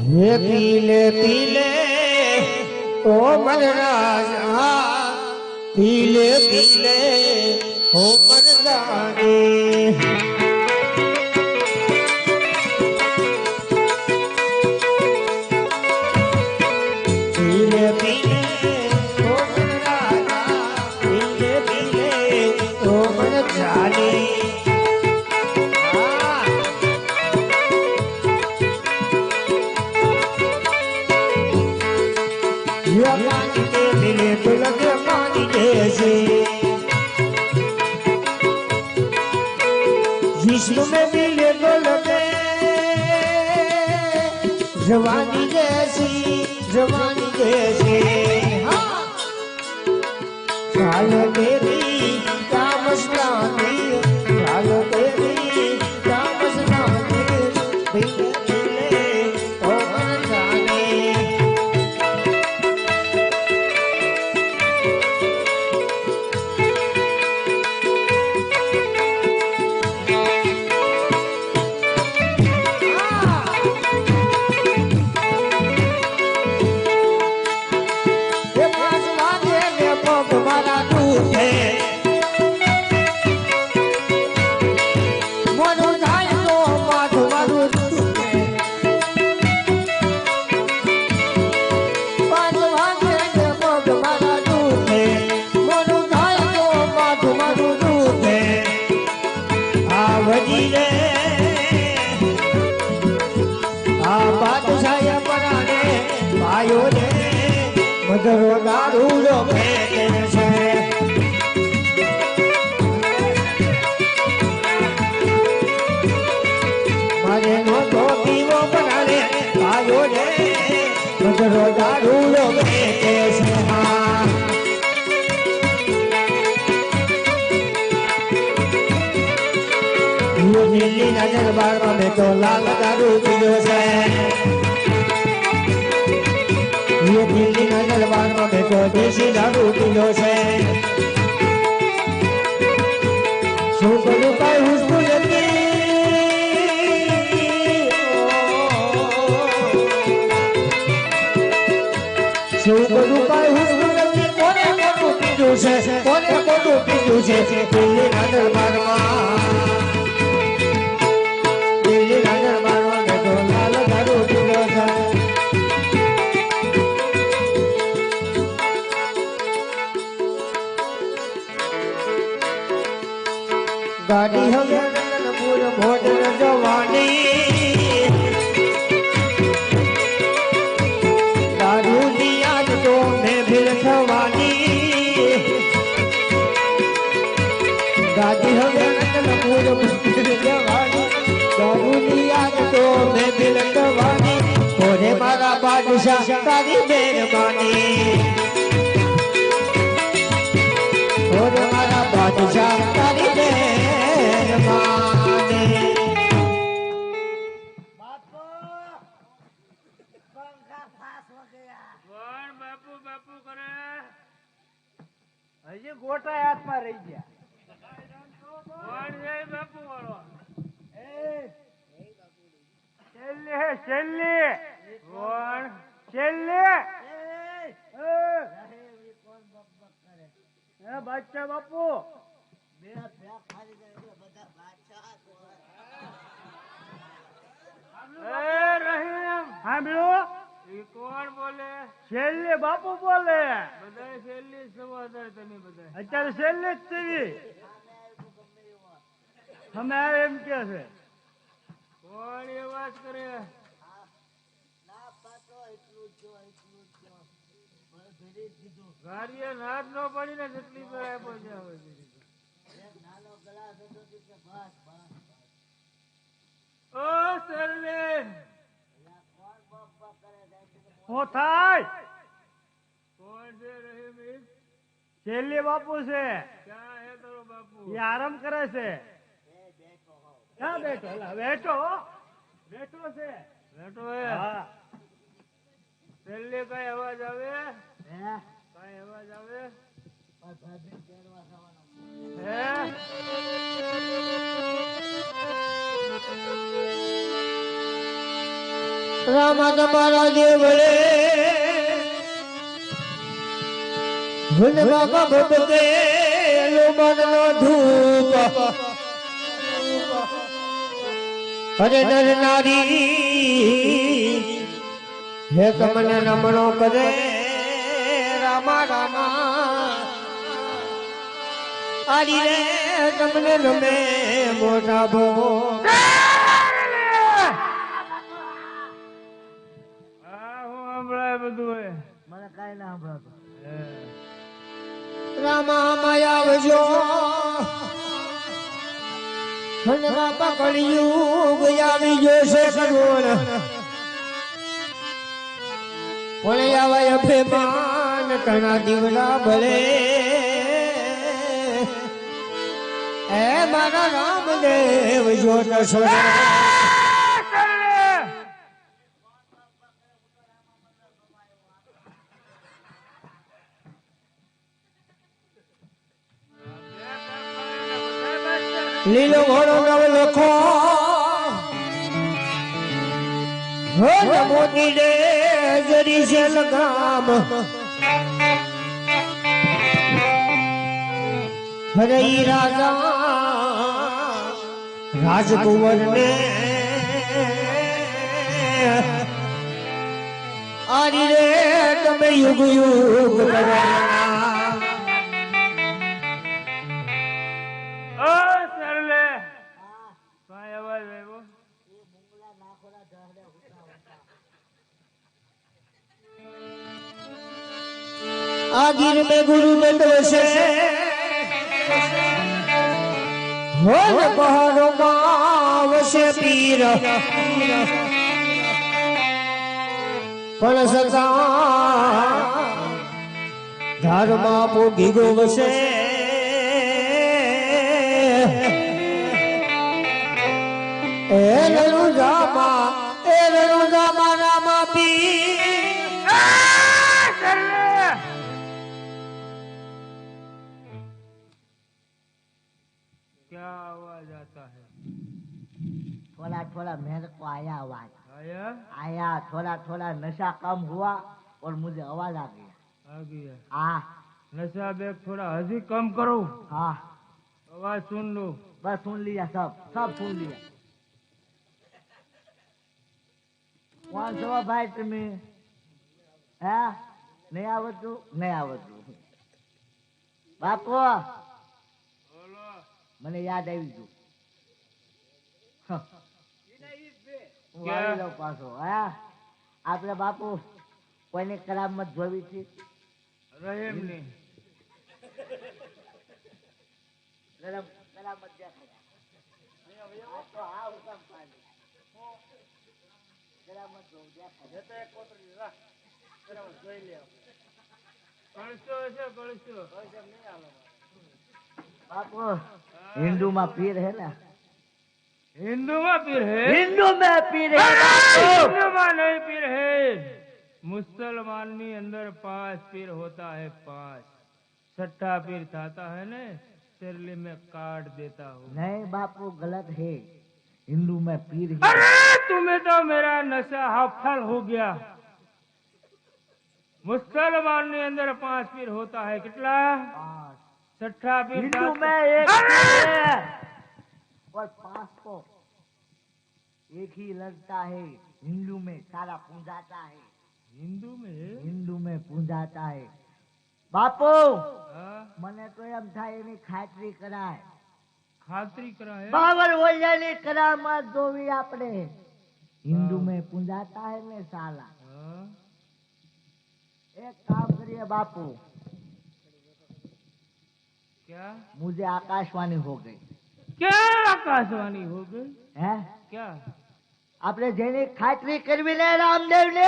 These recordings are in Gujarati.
હે પીલે પીલે ઓ બલરાજા રાજા પીલે પીલે ઓ મન विष्णु में मिले तो लगे जवानी जैसी जवानी મધરો દારૂ લો ફેંકે છે મારે નોતો પીવો પરાણે પાયો રે મધરો દારૂ લો ફેંકે છે હું દિલ્હીના દરબારમાં મેં તો લાલ દારૂ પીધો છે યોગીની નગરવાનો ભેગો દેશી દારૂ પીધો છે. શું કરું કઈ હુસતું કોને પીધું છે? કોને કોનું પીધું છે? દિલ્હી નગરવાનમાં ઓરે મારા બાદશાહ તારી મહેરબાની ઓરે મારા બાદશાહ તારી મહેરબાની કોણ બાપુ બાપુ કરે હજી ગોટા હાથમાં રહી ગયા કોણ છે બાપુ વાળો છેલ્લે હે છેલ્લે કોણ છેલ્લે બાદશાહ બાપુ. એ રહીમ. કોણ બોલે? છેલ્લે બાપુ બોલે. બધા છેલ્લી સમાચાર તમે બધા અત્યારે છેલ્લે જ તેવી અમે એમ કે છે. કોણ એ વાત કરે? ગાડીએ નાદ નો જેટલી. ઓ થાય? કોણ છે રહીમ છેલ્લે બાપુ છે. ક્યાં હે તારો બાપુ? એ આરામ કરે છે. ક્યાં બેઠો? બેઠો બેઠો છે. બેઠો હે હા. છેલ્લે કઈ અવાજ આવે? હે? કઈ અવાજ આવે? હે? રામા તમારા દેવળે હુન બાબા ભબકે લોમનનો ધૂપ. અરે નર નારી હે તમને નમણો કરે રામા રામા. આરી રે તમને નમે મોટા ભો હા હું સંભળાય બધું એ મને કાંઈ ના સંભળાતું રામા માયા આવજો. હનવા પકડ્યું ગયા આવી છે કરોડ પણ આવે અભિમાન કણા દીવડા ભલે. એ મારા રામદેવ જોત સોરે લીલો ઘોડો નવ લખો. હો મોતી રે જરી છે લગામ હરે રાજા રાજકુંવર ને આરી રે તમે યુગ યુગ કરવાના આગીર મે ગુરુ બેઠો છે. હોલ બહારો ગાવશે પીર. પણ સતા ધારમાં પોગી ગોવશે એ રણુ જામા એ રણુ જામા રામા પી थोड़ा थोड़ा मेरे को आया आवाज आया आया थोड़ा थोड़ा नशा कम हुआ और मुझे आवाज आ गया आ गया हाँ नशा बैग थोड़ा हजी कम करो हाँ आवाज सुन लो बस सुन लिया सब सब सुन लिया કોણ છો ભાઈ તમે હે નહીં આવડતું નહીં આવડતું બાપુ મને યાદ આવી ગયું વાળી પાછો હા? આપણે બાપુ કોઈને કરામત જોવી છે? રહેમ નહીં. કરામત દેખાય. જોઈ લે બાપુ હિન્દુમાં પીર હે ને? हिंदू में पीर है। हिंदू में पीर है। हिंदू में नहीं पीर है। मुसलमान में अंदर पाँच पीर होता है पाँच छठा पीर चाहता है ना सिरली में काट देता हूँ। नहीं बापू गलत है। हिंदू में पीर है। अरे तुम्हें तो मेरा नशा हफ्थल हो गया। मुसलमान ने अंदर पाँच पीर होता है कितना? छठा पीर हिंदू में एक और पांच को एक ही लगता है हिंदू में सारा पूजाता है हिंदू में है? हिंदू में પૂંજાતા है બાપુ हाँ, મને તો એમ થાય એની ખાતરી કરાય ખાતરી કરાય બાબર ઓલિયાની કરામત જોવી આપણે हिंदू में पूंजाता है ने साला हाँ, एक काम करिए बापू क्या मुझे आकाशवाणी हो ક્યાં આકાશવાણી હો ગઈ? હે? ક્યાં? આપણે જેની ખાતરી કરવી ને રામદેવ ને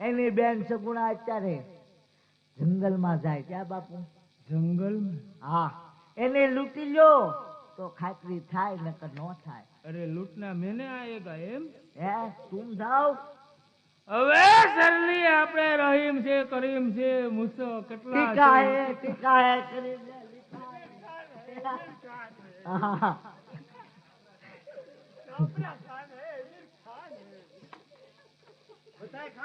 એની બેન સગુણા અત્યારે જંગલમાં જાય ક્યાં બાપુ. જંગલ હા. એને લૂંટી લો તો ખાતરી થાય નકર નો થાય. અરે લૂંટના મેને આયેગા એમ? હે તું જાવ. હવે સલ્લી આપણે રહીમ છે કરીમ છે મુસો કેટલા ટીકા હે ટીકા હે કરીમ 啊哈哈哈我再看